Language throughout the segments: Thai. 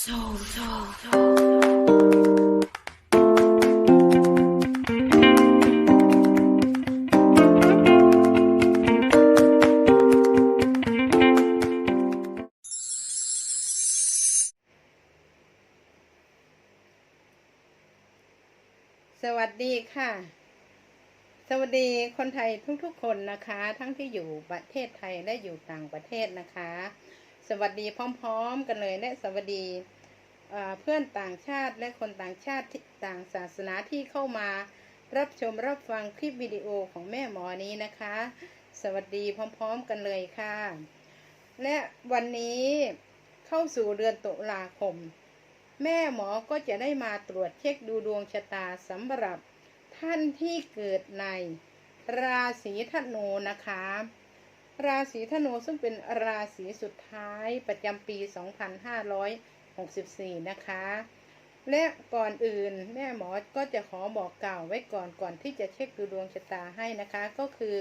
So, so, so. สวัสดีค่ะ สวัสดีคนไทยทุกๆคนนะคะ ทั้งที่อยู่ประเทศไทยและอยู่ต่างประเทศนะคะ สวัสดีพร้อม ๆ กันเลยและสวัสดีเพื่อนต่างชาติและคนต่างชาติต่างศาสนาที่เข้ามารับชมรับฟังคลิปวิดีโอของแม่หมอนี้นะคะ สวัสดีพร้อม ๆ กันเลยค่ะ และวันนี้เข้าสู่เดือนตุลาคม แม่หมอก็จะได้มาตรวจเช็คดูดวงชะตาสำหรับท่านที่เกิดในราศีธนูนะคะ ราศีธนูซึ่งเป็นราศีสุดท้ายประจำปี 2564 นะคะ และก่อนอื่นแม่หมอก็จะขอบอกกล่าวไว้ก่อนก่อนที่จะเช็คดูดวงชะตาให้นะคะ ก็คือ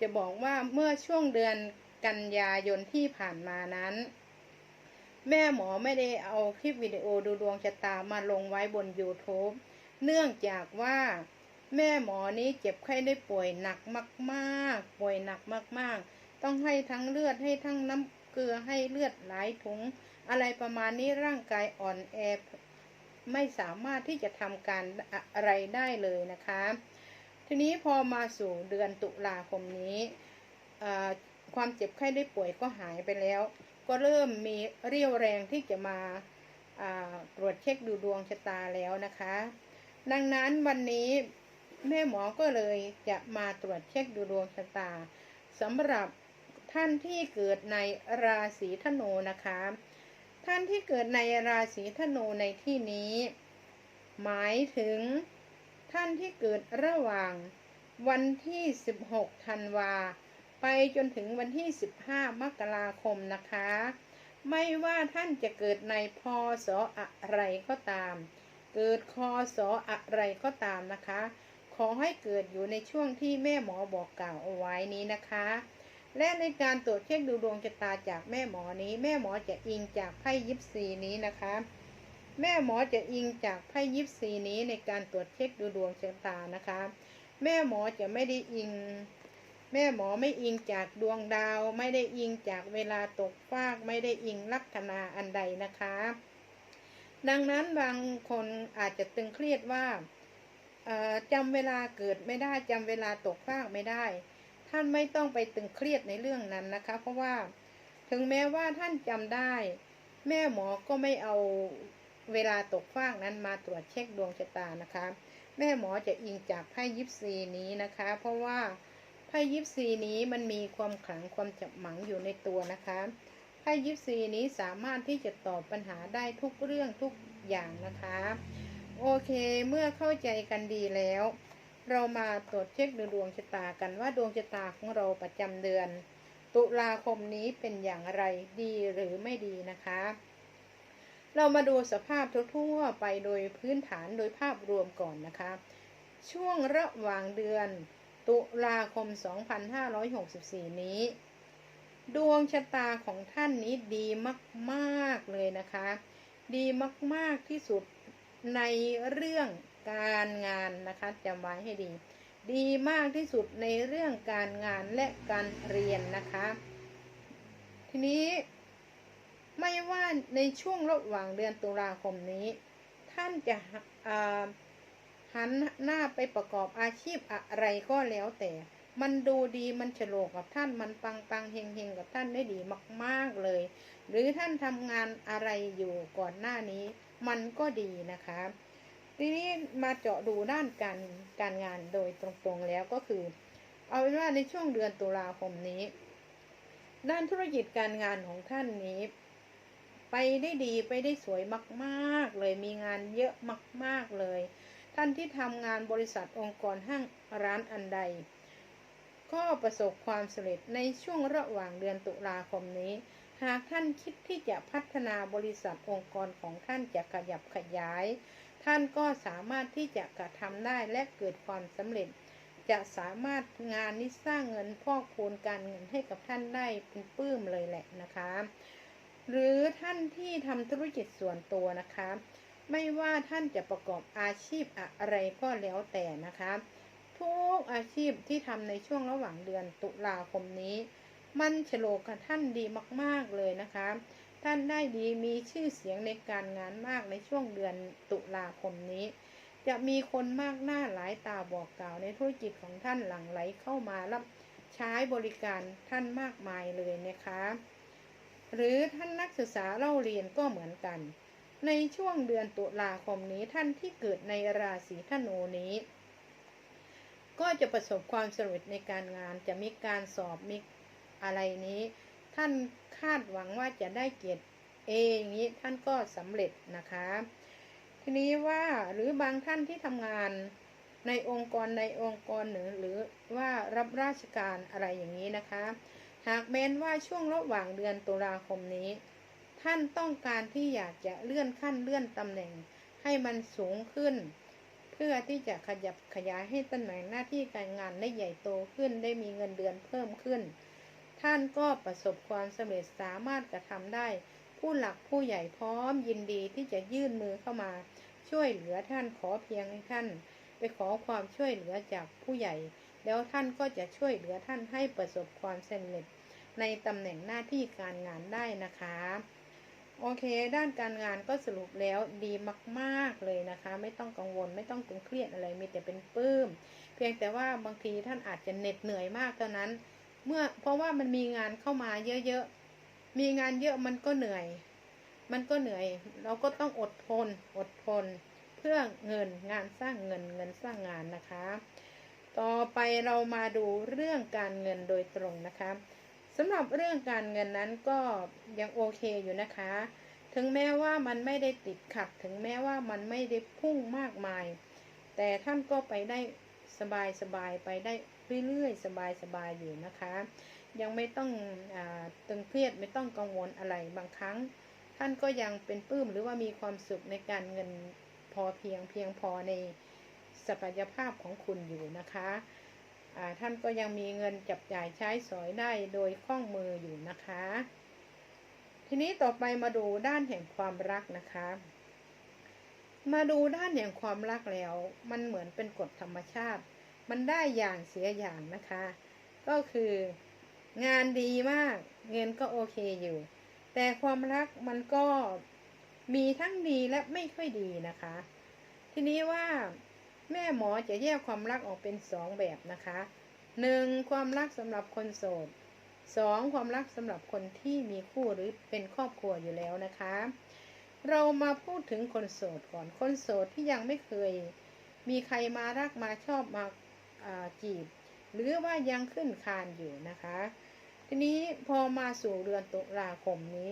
จะบอกว่าเมื่อช่วงเดือนกันยายนที่ผ่านมานั้น แม่หมอไม่ได้เอาคลิปวิดีโอดูดวงชะตามาลงไว้บน YouTube เนื่องจากว่า แม่หมอนี้เจ็บไข้ได้ป่วยหนักมากๆ ป่วยหนักมากๆ ต้องให้ทั้งเลือดให้ทั้งน้ำเกลือให้เลือดหลายถุง อะไรประมาณนี้ร่างกายอ่อนแอไม่สามารถที่จะทำการอะไรได้เลยนะคะ ทีนี้พอมาสู่เดือนตุลาคมนี้ความเจ็บไข้ได้ป่วยก็หายไปแล้ว ก็เริ่มมีเรี่ยวแรงที่จะมาอ่าตรวจเช็คดูดวงชะตาแล้วนะคะ ดังนั้นวันนี้ แม่หมอก็เลยจะมาตรวจเช็คดูดวงชะตาสำหรับท่านที่เกิดในราศีธนูนะคะ ท่านที่เกิดในราศีธนูในที่นี้ หมายถึงท่านที่เกิดระหว่างวันที่ 16 ธันวา ไปจนถึงวันที่ 15 มกราคมนะคะ ไม่ว่าท่านจะเกิดในพศอะไรก็ตาม เกิดคศอะไรก็ตามนะคะ ขอให้เกิดอยู่ในช่วงที่แม่หมอบอกกล่าวเอาไว้นี้นะคะ และในการตรวจเช็คดูดวงชะตาจากแม่หมอนี้ แม่หมอจะอิงจากไพ่ยิปซีนี้นะคะ แม่หมอจะอิงจากไพ่ยิปซีนี้ในการตรวจเช็คดูดวงชะตานะคะ แม่หมอจะไม่ได้อิง แม่หมอไม่อิงจากดวงดาว ไม่ได้อิงจากเวลาตกฟาก ไม่ได้อิงลัคนาอันใดนะคะ ดังนั้นบางคนอาจจะตึงเครียดว่า จำเวลาเกิดไม่ได้จำเวลาตกฟากไม่ได้ ท่านไม่ต้องไปตึงเครียดในเรื่องนั้นนะคะ เพราะว่าถึงแม้ว่าท่านจำได้ แม่หมอก็ไม่เอาเวลาตกฟากนั้นมาตรวจเช็คดวงชะตานะคะ แม่หมอจะอิงจากไพ่ยิปซีนี้นะคะ เพราะว่าไพ่ยิปซีนี้มันมีความขลังความจับหมังอยู่ในตัวนะคะไพ่ยิปซีนี้สามารถที่จะตอบปัญหาได้ทุกเรื่องทุกอย่างนะคะ โอเค เมื่อเข้าใจกันดีแล้ว เรามาตรวจเช็คดูดวงชะตากันว่าดวงชะตาของเราประจำเดือน ตุลาคมนี้เป็นอย่างไรดีหรือไม่ดีนะคะ เรามาดูสภาพทั่วไปโดยพื้นฐานโดยภาพรวมก่อนนะคะ ช่วงระหว่างเดือน ตุลาคม 2564 นี้ ดวงชะตาของท่านนี้ดีมาก ๆ เลยนะคะ ดีมาก ๆ ที่สุด ในเรื่องการงานนะคะจำไว้ให้ดี ดีมากที่สุดในเรื่องการงานและการเรียนนะคะ ทีนี้ไม่ว่าในช่วงระหว่างเดือนตุลาคมนี้ ท่านจะหันหน้าไปประกอบอาชีพอะไรก็แล้วแต่ มันดูดีมันฉลกกับท่านมันปังปังเฮงเฮงกับท่านได้ดีมาก ๆเลย หรือท่านทำงานอะไรอยู่ก่อนหน้านี้ มันก็ดีนะคะ ทีนี้มาเจาะดูด้านการการงานโดยตรงๆแล้วก็คือ เอาเป็นว่าในช่วงเดือนตุลาคมนี้ ด้านธุรกิจการงานของท่านนี้ ไปได้ดีไปได้สวยมากๆเลยมีงานเยอะมาก ๆเลย ท่านที่ทำงานบริษัทองค์กรห้างร้านอันใด ก็ประสบความสำเร็จในช่วงระหว่างเดือนตุลาคมนี้ หากท่านคิดที่จะพัฒนาบริษัทองค์กรของท่านจะขยับขยาย ท่านก็สามารถที่จะกระทำได้และเกิดความสำเร็จ จะสามารถงานนี้สร้างเงินพอกพูนการเงินให้กับท่านได้เป็นปื้มเลยแหละนะคะ หรือท่านที่ทำธุรกิจส่วนตัวนะคะ ไม่ว่าท่านจะประกอบอาชีพอะไรก็แล้วแต่นะคะ ทุกอาชีพที่ทำในช่วงระหว่างเดือนตุลาคมนี้ มันฉโลกกับท่านดีมาก ๆเลยนะคะ ท่านได้ดีมีชื่อเสียงในการงานมากในช่วงเดือนตุลาคมนี้ จะมีคนมากหน้าหลายตาบอกกล่าวในธุรกิจของท่านหลั่งไหลเข้ามารับใช้บริการท่านมากมายเลยนะคะ หรือท่านนักศึกษาเล่าเรียนก็เหมือนกัน ในช่วงเดือนตุลาคมนี้ท่านที่เกิดในราศีธนูนี้ ก็จะประสบความสำเร็จในการงานจะมีการสอบมี อะไรนี้ ท่านคาดหวังว่าจะได้เกียรติเองนี้ท่านก็สำเร็จนะคะ ทีนี้ว่าหรือบางท่านที่ทำงานในองค์กรในองค์กรหรือหรือว่ารับราชการอะไรอย่างนี้นะคะ หากแม้นว่าช่วงระหว่างเดือนตุลาคมนี้ ท่านต้องการที่อยากจะเลื่อนขั้นเลื่อนตำแหน่งให้มันสูงขึ้น เพื่อที่จะขยับขยายให้ตำแหน่งหน้าที่การงานได้ใหญ่โตขึ้นได้มีเงินเดือนเพิ่มขึ้น ท่านก็ประสบความสำเร็จสามารถกระทำได้ ผู้หลักผู้ใหญ่พร้อมยินดีที่จะยื่นมือเข้ามา ช่วยเหลือท่านขอเพียงให้ท่าน ไปขอความช่วยเหลือจากผู้ใหญ่ แล้วท่านก็จะช่วยเหลือท่านให้ประสบความสำเร็จ ในตำแหน่งหน้าที่การงานได้นะคะ โอเค ด้านการงานก็สรุปแล้วดีมากๆเลยนะคะ ไม่ต้องกังวลไม่ต้องตึงเครียดอะไรมีแต่เป็นปลื้มเพียงแต่ว่าบางทีท่านอาจจะเหน็ดเหนื่อยมากเท่านั้น เมื่อเพราะว่ามันมีงานเข้ามาเยอะๆ มีงานเยอะมันก็เหนื่อย มันก็เหนื่อย เราก็ต้องอดทน อดทน เพื่อเงินงานสร้างเงินเงินสร้างงานนะคะ ต่อไปเรามาดูเรื่องการเงินโดยตรงนะคะสำหรับเรื่องการเงินนั้นก็ยังโอเคอยู่นะคะ ถึงแม้ว่ามันไม่ได้ติดขัด ถึงแม้ว่ามันไม่ได้พุ่งมากมาย แต่ท่านก็ไปได้สบายสบายไปได้ เรื่อยๆ สบายสบายอยู่นะคะ ยังไม่ต้องอตึงเครียดไม่ต้องกังวลอะไรบางครั้ง ท่านก็ยังเป็นปลื้มหรือว่ามีความสุขในการเงินพอเพียงเพียงพอในศักยภาพของคุณอยู่นะคะท่านก็ยังมีเงินจับจ่ายใช้สอยได้โดยคล่องมืออยู่นะคะ ทีนี้ต่อไปมาดูด้านแห่งความรักนะคะ มาดูด้านแห่งความรักแล้ว มันเหมือนเป็นกฎธรรมชาติ มันได้อย่างเสียอย่างนะคะ ก็คืองานดีมาก เงินก็โอเคอยู่ แต่ความรักมันก็มีทั้งดีและไม่ค่อยดีนะคะ ทีนี้ว่าแม่หมอจะแยกความรักออกเป็นสองแบบนะคะหนึ่งความรักสำหรับคนโสดสองความรักสำหรับคนที่มีคู่หรือเป็นครอบครัวอยู่แล้วนะคะ เรามาพูดถึงคนโสดก่อนคนโสดที่ยังไม่เคย มีใครมารักมาชอบมา จีบ หรือว่ายังขึ้นคานอยู่นะคะ ทีนี้พอมาสู่เดือนตุลาคมนี้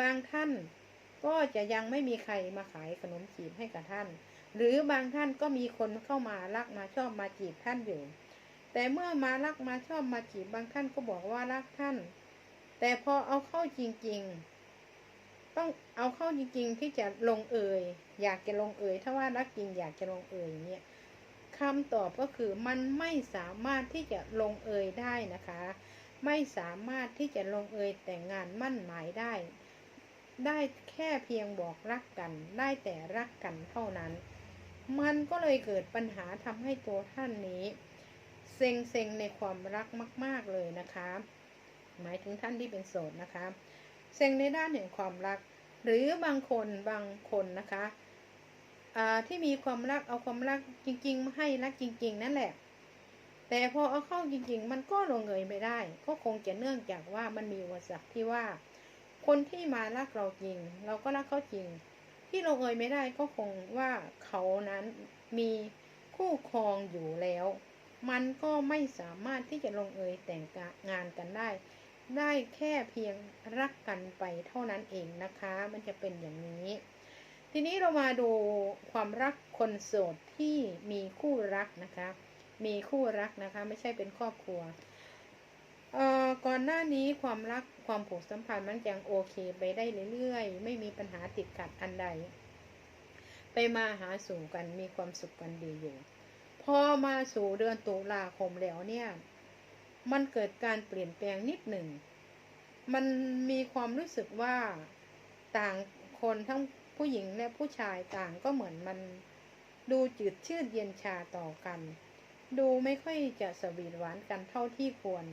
บางท่านก็จะยังไม่มีใครมาขายขนมจีบให้กับท่าน หรือบางท่านก็มีคนเข้ามารักมาชอบมาจีบท่านอยู่ แต่เมื่อมารักมาชอบมาจีบบางท่านก็บอกว่ารักท่าน แต่พอเอาเข้าจริงๆ ต้องเอาเข้าจริงๆที่จะลงเอยอยากจะลงเอยถ้าว่ารักจริงอยากจะลงเอยเนี่ย คำตอบก็คือมันไม่สามารถที่จะลงเอยได้นะคะ ไม่สามารถที่จะลงเอยแต่งงานมั่นหมายได้ ได้แค่เพียงบอกรักกัน ได้แต่รักกันเท่านั้น มันก็เลยเกิดปัญหาทำให้ตัวท่านนี้เซ็งเซ็งในความรักมาก ๆเลยนะคะ หมายถึงท่านที่เป็นโสดนะคะ เซ็งในด้านแห่งความรัก หรือบางคนบางคนนะคะ ที่มีความรักเอาความรักจริงๆมาให้รักจริง ๆ นั่นแหละ แต่พอเอาเข้าจริง ๆ มันก็ลงเอยไม่ได้ ก็คงจะเนื่องจากว่ามันมีอุปสรรคที่ว่า คนที่มารักเราจริง เราก็รักเขาจริง ที่ลงเอยไม่ได้ก็คงว่าเขานั้นมีคู่ครองอยู่แล้ว มันก็ไม่สามารถที่จะลงเอยแต่งงานกันได้ ได้แค่เพียงรักกันไปเท่านั้นเองนะคะ มันจะเป็นอย่างนี้ ทีนี้เรามาดูความรักคนโสดที่มีคู่รักนะคะ มีคู่รักนะคะ ไม่ใช่เป็นครอบครัวเอ่อก่อนหน้านี้ความรักความผูกสัมพันธ์มันยังโอเคไปได้เรื่อยๆ ไม่มีปัญหาติดขัดอันใด ไปมาหาสู่กันมีความสุขกันดีอยู่พอมาสู่เดือนตุลาคมแล้วเนี่ย มันเกิดการเปลี่ยนแปลงนิดหนึ่ง มันมีความรู้สึกว่าต่างคนทั้ง ผู้หญิงและผู้ชายต่างก็เหมือนมัน ดูจืดชืดเย็นชาต่อกัน ดูไม่ค่อยจะสวีทหวานกันเท่าที่ควร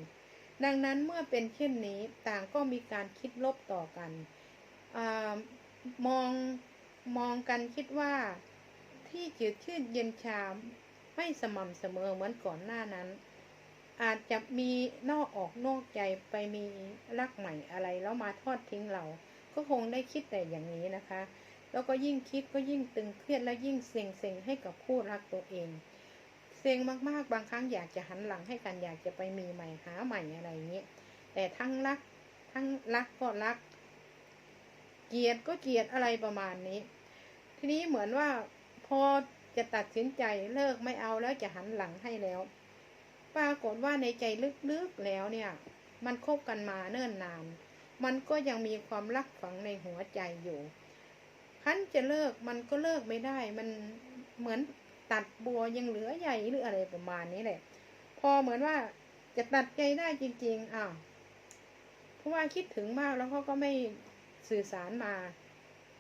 ดังนั้นเมื่อเป็นเช่นนี้ต่างก็มีการคิดลบต่อกันอมองมองกันคิดว่าที่จืดชืดเย็นชาไม่สม่ำเสมอเหมือนก่อนหน้านั้น อาจจะมีนอกออกนอกใจไปมีรักใหม่อะไรแล้วมาทอดทิ้งเรา ก็คงได้คิดแต่อย่างนี้นะคะ แล้วก็ยิ่งคิดก็ยิ่งตึงเครียดและยิ่งเซ็งเซ็งให้กับคู่รักตัวเอง เซ็งมากๆ บางครั้งอยากจะหันหลังให้กันอยากจะไปมีใหม่หาใหม่อะไรอย่างนี้แต่ทั้งรักทั้งรักก็รัก เกลียดก็เกลียดอะไรประมาณนี้ ทีนี้เหมือนว่าพอจะตัดสินใจเลิกไม่เอาแล้วจะหันหลังให้แล้ว ปรากฏว่าในใจลึกๆแล้วเนี่ย มันคบกันมาเนิ่นนาน มันก็ยังมีความรักฝังในหัวใจอยู่ คั้นจะเลิกมันก็เลิกไม่ได้ มันเหมือนตัดบัวยังเหลือใหญ่หรืออะไรประมาณนี้แหละ พอเหมือนว่าจะตัดใจได้จริง ๆอ้าวเพราะว่าคิดถึงมากแล้วเขาก็ไม่สื่อสารมา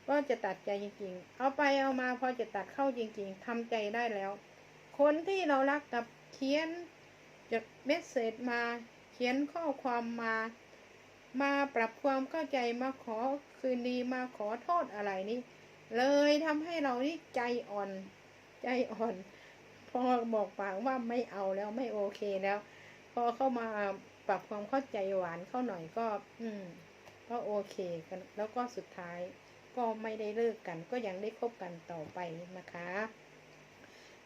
ก็จะตัดใจจริง ๆ เอาไปเอามาพอจะตัดเข้าจริง ๆทำใจได้แล้ว คนที่เรารักกับเขียนจากเมสเซจมา เขียนข้อความมา มาปรับความเข้าใจมาขอคืนดีมาขอโทษอะไรนี่ เลยทำให้เรานี่ใจอ่อน ใจอ่อน พอบอกปากว่าไม่เอาแล้วไม่โอเคแล้ว พอเข้ามาปรับความเข้าใจหวานเข้าหน่อยก็ อืม ก็โอเคกัน แล้วก็สุดท้ายก็ไม่ได้เลิกกัน ก็ยังได้คบกันต่อไปนะคะ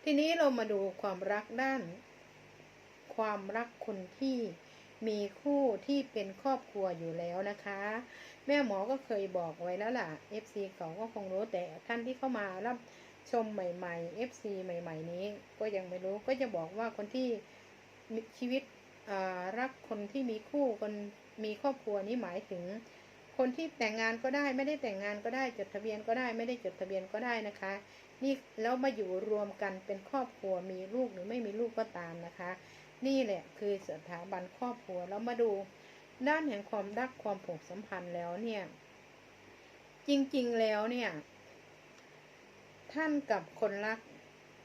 ทีนี้เรามาดูความรักด้าน ความรักคนที่ มีคู่ที่เป็นครอบครัวอยู่แล้วนะคะ แม่หมอก็เคยบอกไว้แล้วล่ะ FC เขาก็คงรู้แต่ท่านที่เข้ามารับชมใหม่ๆ FC ใหม่ ๆ นี้ ก็ยังไม่รู้ก็จะบอกว่าคนที่มีชีวิตรักคนที่มีคู่คนมีครอบครัวนี้หมายถึง คนที่แต่งงานก็ได้ไม่ได้แต่งงานก็ได้จดทะเบียนก็ได้ ไม่ได้จดทะเบียนก็ได้นะคะ นี่แล้วมาอยู่รวมกันเป็นครอบครัวมีลูกหรือไม่มีลูกก็ตามนะคะ นี่แหละคือสถาบันครอบครัวแล้วมาดูด้านแห่งความรักความผูกสัมพันธ์แล้วเนี่ย จริงๆแล้วเนี่ย ท่านกับคนรัก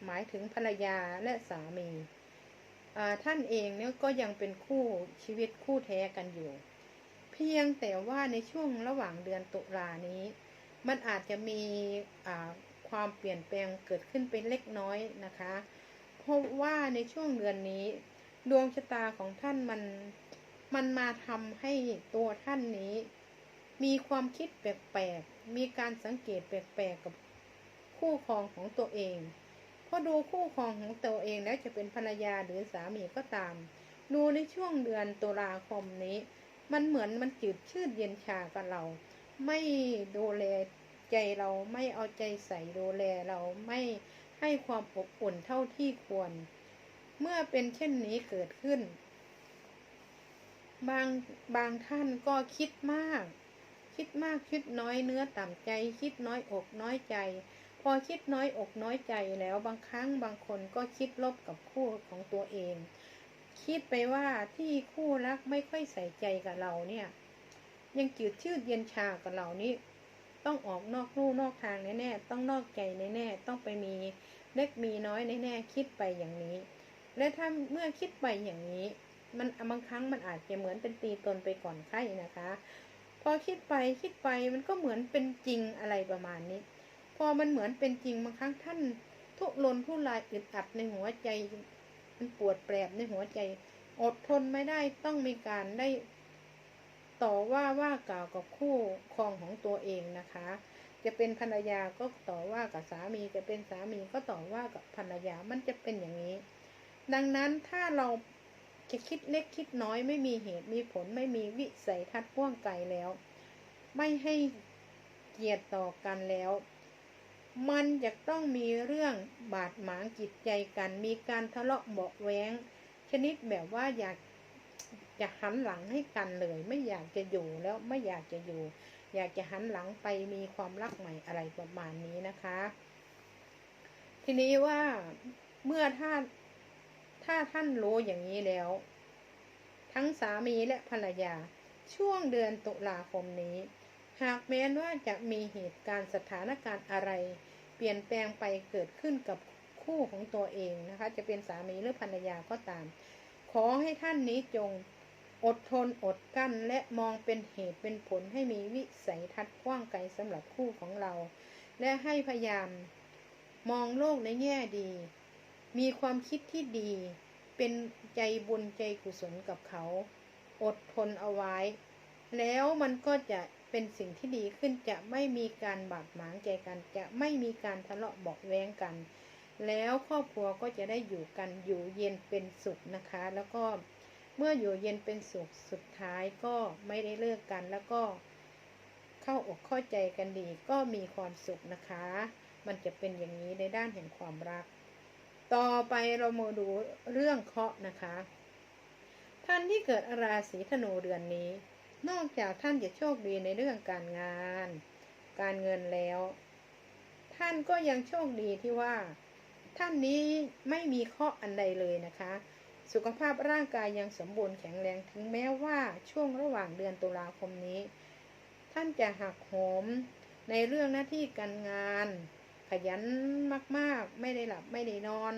หมายถึงภรรยาและสามีท่านเองเนี่ยก็ยังเป็นคู่ชีวิตคู่แท้กันอยู่ เพียงแต่ว่าในช่วงระหว่างเดือนตุลานี้ มันอาจจะมีความเปลี่ยนแปลงเกิดขึ้นเป็นเล็กน้อยนะคะ เพราะว่าในช่วงเดือนนี้ ดวงชะตาของท่านมัน มันมาทำให้ตัวท่านนี้ มีความคิดแปลกๆ มีการสังเกตแปลกๆกับคู่ครองของตัวเองพอดูคู่ครองของตัวเองแล้วจะเป็นภรรยาหรือสามีก็ตาม ดูในช่วงเดือนตุลาคมนี้ มันเหมือนมันจืดชืดเย็นชากับเรา ไม่ดูแลใจเราไม่เอาใจใส่ดูแลเราไม่ให้ความอบอุ่นเท่าที่ควร เมื่อเป็นเช่นนี้เกิดขึ้น บางบางท่านก็คิดมาก คิดมากคิดน้อยเนื้อต่ำใจ คิดน้อยอกน้อยใจ พอคิดน้อยอกน้อยใจแล้วบางครั้งบางคนก็คิดลบกับคู่ของตัวเอง คิดไปว่าที่คู่รักไม่ค่อยใส่ใจกับเราเนี่ย ยังจืดชืดเย็นชากับเรานี่ต้องออกนอกลู่นอกทางแน่ๆ ต้องนอกใจแน่ๆ ต้องไปมีเล็กมีน้อยแน่ๆ คิดไปอย่างนี้ และถ้าเมื่อคิดไปอย่างนี้ มันบางครั้งมันอาจจะเหมือนเป็นตีตนไปก่อนไข้นะคะ พอคิดไปคิดไปมันก็เหมือนเป็นจริงอะไรประมาณนี้ พอมันเหมือนเป็นจริงบางครั้งท่านทุรนทุรายอึดอัดในหัวใจ มันปวดแปรบในหัวใจ อดทนไม่ได้ต้องมีการได้ต่อว่าว่ากล่าวกับคู่ครองของตัวเองนะคะ จะเป็นภรรยาก็ต่อว่ากับสามีจะเป็นสามีก็ต่อว่ากับภรรยามันจะเป็นอย่างนี้ ดังนั้นถ้าเราจะคิดเล็กคิดน้อยไม่มีเหตุมีผลไม่มีวิสัยทัศน์พ่วงไกลแล้ว ไม่ให้เกียรติต่อกันแล้ว มันจะต้องมีเรื่องบาดหมางจิตใจกัน มีการทะเลาะเบาแว้ง ชนิดแบบว่าอยากจะหันหลังให้กันเลย ไม่อยากจะอยู่แล้วไม่อยากจะอยู่ อยากจะหันหลังไปมีความรักใหม่อะไรประมาณนี้นะคะ ทีนี้ว่าเมื่อท่า ถ้าท่านรู้อย่างนี้แล้ว ทั้งสามีและภรรยาช่วงเดือนตุลาคมนี้ หากแม้นว่าจะมีเหตุการณ์สถานการณ์อะไร เปลี่ยนแปลงไปเกิดขึ้นกับคู่ของตัวเองนะคะ จะเป็นสามีหรือภรรยาก็ตาม ขอให้ท่านนี้จงอดทนอดกลั้นและมองเป็นเหตุเป็นผลให้มีวิสัยทัศน์กว้างไกลสำหรับคู่ของเรา และให้พยายามมองโลกในแง่ดี มีความคิดที่ดี เป็นใจบุญใจกุศลกับเขา อดทนเอาไว้ แล้วมันก็จะเป็นสิ่งที่ดีขึ้นจะไม่มีการบาดหมางใจกัน จะไม่มีการทะเลาะบอกแว้งกัน แล้วครอบครัวก็จะได้อยู่กันอยู่เย็นเป็นสุขนะคะ แล้วก็เมื่ออยู่เย็นเป็นสุขสุดท้ายก็ไม่ได้เลิกกันแล้วก็เข้าอกเข้าใจกันดีก็มีความสุขนะคะ มันจะเป็นอย่างนี้ในด้านแห่งความรัก ต่อไปเรามาดูเรื่องเคราะห์นะคะ ท่านที่เกิดราศีธนูเดือนนี้ นอกจากท่านจะโชคดีในเรื่องการงาน การเงินแล้ว ท่านก็ยังโชคดีที่ว่า ท่านนี้ไม่มีข้ออันใดเลยนะคะ สุขภาพร่างกายยังสมบูรณ์แข็งแรงถึงแม้ว่าช่วงระหว่างเดือนตุลาคมนี้ ท่านจะหักโหมในเรื่องหน้าที่การงาน ขยันมากๆ ไม่ได้หลับไม่ได้นอน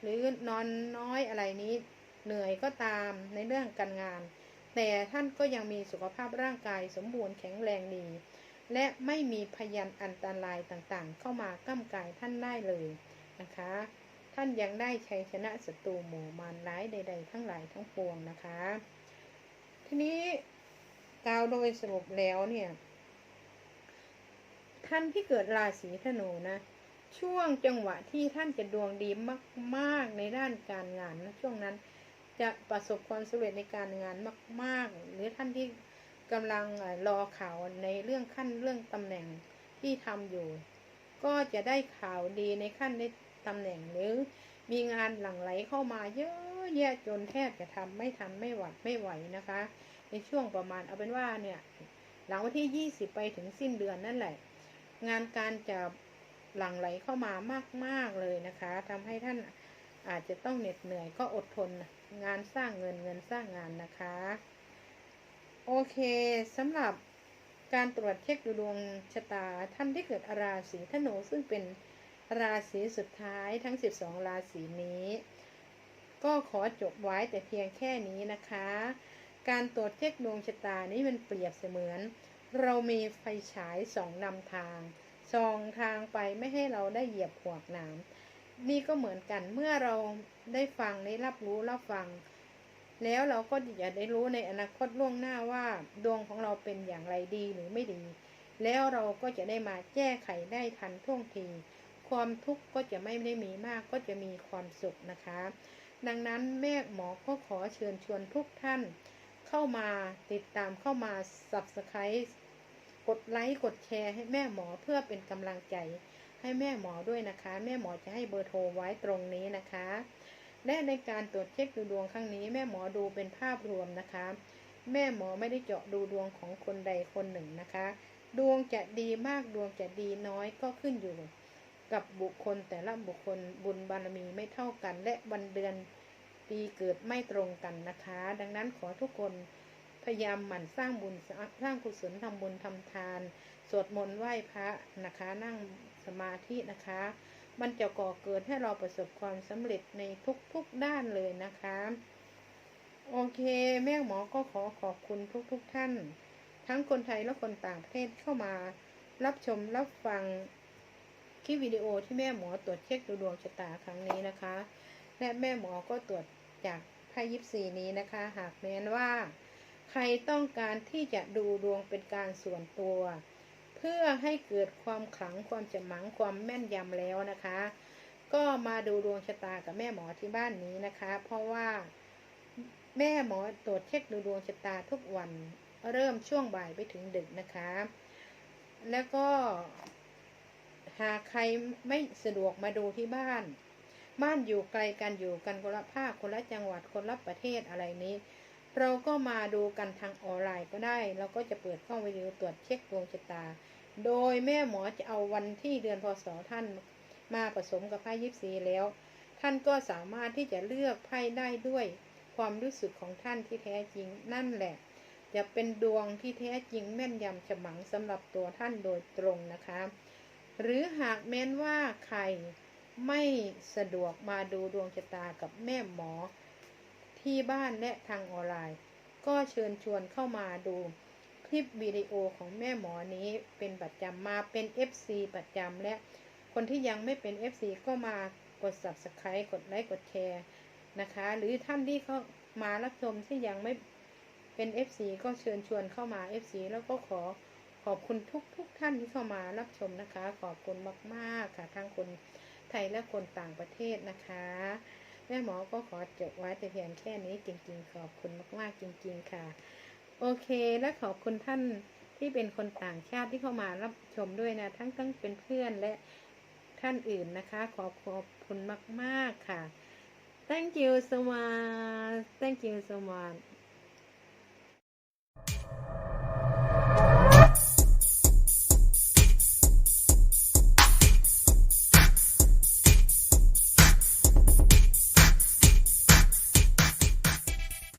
หรือนอนน้อยอะไรนี้ เหนื่อยก็ตามในเรื่องการงาน แต่ท่านก็ยังมีสุขภาพร่างกายสมบูรณ์แข็งแรงดี และไม่มีพยันอันตรายต่างๆ เข้ามาก้ำกายท่านได้เลยนะคะ ท่านยังได้ชัยชนะศัตรูหมู่มารร้ายใด ๆ ทั้งหลายทั้งปวงนะคะ ทีนี้กล่าวโดยสรุปแล้วเนี่ย ท่านที่เกิดราศีธนูนะ ช่วงจังหวะที่ท่านจะดวงดีมากๆในด้านการงานนะช่วงนั้นจะประสบความสำเร็จในการงานมาก ๆ หรือท่านที่กำลังรอข่าวในเรื่องขั้นเรื่องตำแหน่งที่ทำอยู่ ก็จะได้ข่าวดีในขั้นในตำแหน่งหรือมีงานหลั่งไหลเข้ามาเยอะแยะจนแทบจะทำไม่ทันไม่หวัดไม่ไหวนะคะ ในช่วงประมาณเอาเป็นว่าเนี่ยหลังวันที่ 20 ไปถึงสิ้นเดือนนั่นแหละ งานการจะหลั่งไหลเข้ามามาก ๆ เลยนะคะทำให้ท่านอาจจะต้องเหน็ดเหนื่อยก็อดทนงานสร้างเงินเงินสร้างงานนะคะ โอเคสำหรับการตรวจเช็คดูดวงชะตาท่านที่เกิดราศีธนูซึ่งเป็นราศีสุดท้ายทั้ง 12 ราศีนี้ ก็ขอจบไว้แต่เพียงแค่นี้นะคะ การตรวจเช็คดวงชะตานี้มันเปรียบเสมือน เรามีไฟฉายส่องนำทางส่องทางไปไม่ให้เราได้เหยียบขวากนามนี่ก็เหมือนกันเมื่อเราได้ฟังได้รับรู้รับฟัง แล้วเราก็จะได้รู้ในอนาคตล่วงหน้าว่า ดวงของเราเป็นอย่างไรดีหรือไม่ดี แล้วเราก็จะได้มาแก้ไขได้ทันท่วงที ความทุกข์ก็จะไม่ได้มีมากก็จะมีความสุขนะคะ ดังนั้นแม่หมอก็ขอเชิญชวนทุกท่าน เข้ามาติดตามเข้ามา subscribe กดไลค์กดแชร์ให้แม่หมอเพื่อเป็นกำลังใจให้แม่หมอด้วยนะคะ แม่หมอจะให้เบอร์โทรไว้ตรงนี้นะคะ และในการตรวจเช็คดูดวงครั้งนี้ แม่หมอดูเป็นภาพรวมนะคะ แม่หมอไม่ได้เจาะดูดวงของคนใดคนหนึ่งนะคะ ดวงจะดีมากดวงจะดีน้อยก็ขึ้นอยู่ กับบุคคลแต่ละบุคคลบุญบารมีไม่เท่ากัน และวันเดือน ปีเกิดไม่ตรงกันนะคะ ดังนั้นขอทุกคนพยายามหมั่นสร้างบุญสร้างกุศลทำบุญทำทาน สวดมนต์ไหว้พระนะคะ นั่งสมาธินะคะ มันจะก่อเกิดให้เราประสบความสำเร็จในทุกๆด้านเลยนะคะ โอเค แม่หมอก็ขอขอบคุณทุกๆทท่าน ทั้งคนไทยและคนต่างประเทศเข้ามา รับชมรับฟังคลิปวิดีโอที่แม่หมอตรวจเช็คดูดวงชะตาครั้งนี้นะคะ และแม่หมอก็ตรวจ จากไพ่ยิปซีนี้นะคะ หากแม้นว่า ใครต้องการที่จะดูดวงเป็นการส่วนตัว เพื่อให้เกิดความขลังความจำมังความแม่นยำแล้วนะคะ ก็มาดูดวงชะตากับแม่หมอที่บ้านนี้นะคะ เพราะว่าแม่หมอตรวจเช็คดูดวงชะตาทุกวันเริ่มช่วงบ่ายไปถึงดึกนะคะ แล้วก็หากใครไม่สะดวกมาดูที่บ้าน บ้านอยู่ไกลกันอยู่กันคนละภาคคนละจังหวัดคนละประเทศอะไรนี้ เราก็มาดูกันทางออนไลน์ก็ได้ เราก็จะเปิดกล้องวิดีโอตรวจเช็คดวงชะตา โดยแม่หมอจะเอาวันที่เดือนพศท่านมาผสมกับไพ่ยิปซีแล้ว ท่านก็สามารถที่จะเลือกไพ่ได้ด้วย ความรู้สึกของท่านที่แท้จริงนั่นแหละ จะเป็นดวงที่แท้จริงแม่นยำฉมังสำหรับตัวท่านโดยตรงนะคะ หรือหากแม้นว่าใคร ไม่สะดวกมาดูดวงชะตากับแม่หมอ ที่บ้านและทางออนไลน์ ก็เชิญชวนเข้ามาดูคลิปวิดีโอของแม่หมอนี้เป็นประจำมาเป็น FC ประจำและคนที่ยังไม่เป็น FC ก็มากด Subscribe กดไลค์กดแชร์นะคะ หรือท่านที่เข้ามารับชมที่ยังไม่เป็น FC ก็เชิญชวนเข้ามา FC แล้วก็ขอขอบคุณทุกทุกท่านที่เข้ามารับชมนะคะ ขอบคุณมาก ๆ ค่ะทั้งคนไท ยและคนต่างประเทศนะคะ แม่หมอก็ขอจบไว้แต่เพียงแค่นี้จริง ๆ ขอบคุณมากๆจริง ๆ ค่ะ โอเคและขอบคุณท่านที่เป็นคนต่างชาติที่เข้ามารับชมด้วยนะ ทั้งทั้งเป็นเพื่อนและท่านอื่นนะคะ ขอขอบคุณมาก ๆ ค่ะ thank you so much thank you so much